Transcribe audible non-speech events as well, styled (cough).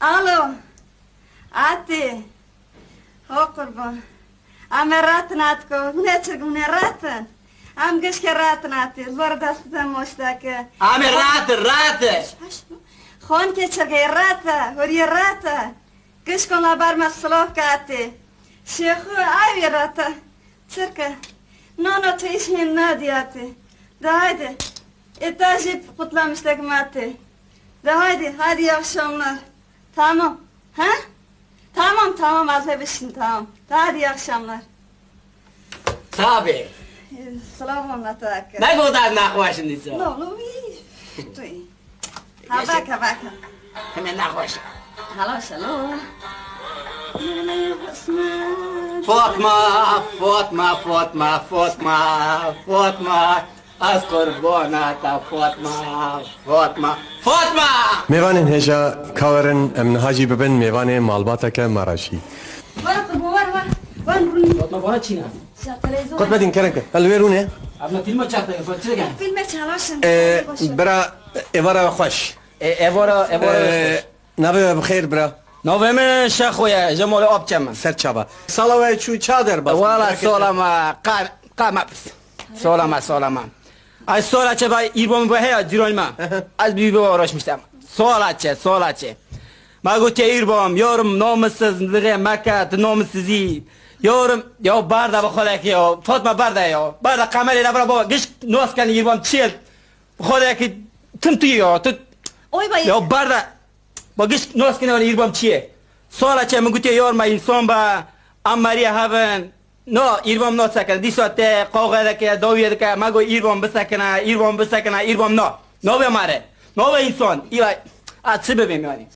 Alo. Ati. Ho kurban. Am e ratan atko. Ne çık ne ratan. Am keşke ratan ati. Zor dastan moştak. Am ratan ratan. Xon keçirge rata, huriye rata. Kış kola barmak slovka ati. Şeyhu avi rata. Cirka. Nono çeyişin nadi ati. Da haydi. Etajip kutlamıştak mati. Da haydi, hadi iyi akşamlar. Tamam. Ha? Tamam tamam azebişsin tamam. Da hadi iyi akşamlar. Tabii. Selamun aleyküm. Ne kadar nakhoş şimdi sen. No, no, iyi. Habaka, habaka. Hemen nakhoş. Hallå, hallå. Fatma, Fatma, Fatma, Fatma, Fatma. از قربانت فاطمه فاطمه فاطمه میوان هجا کارن امن حاجی ببن میوان مالباتا که مراشی وان قربوان وان رونی فاطمه وان چینا قد بدین کرن که هلو ویرونه ابنا فیلم چاکتا فاطمه فیلم چالاشن برا ایوارا خوش. ایوارا ایوارا نوه بخیر برا. نوه من شخویه جمال آب چمن سر چابا سالوه چو چادر بس والا سالما قام قام بس. سلام سلام Ay solaçe bay İrbom bu heya dirolma. (laughs) Az bir bir uğraşmıştım. Solaçe, solaçe. Magute İrbom, yorum nomussuz, lüge makat, nomussuzi. Yorum, yo barda bu kolek yo. Fatma barda yo. Barda kamerayla bana baba, giş noskan İrbom çil. Bu kolek tüm tuyo, tut. Oy bay. Yo barda. Ba giş noskan İrbom çiye. Solaçe magute yorma insan ba. Amaria haven. نوا ایران نبسته کن دیشو ته قواعد که دویه که مگه ایران بسته کن ایران بسته کن ایران نه نه به ما ره نه انسان. این وقت آتی به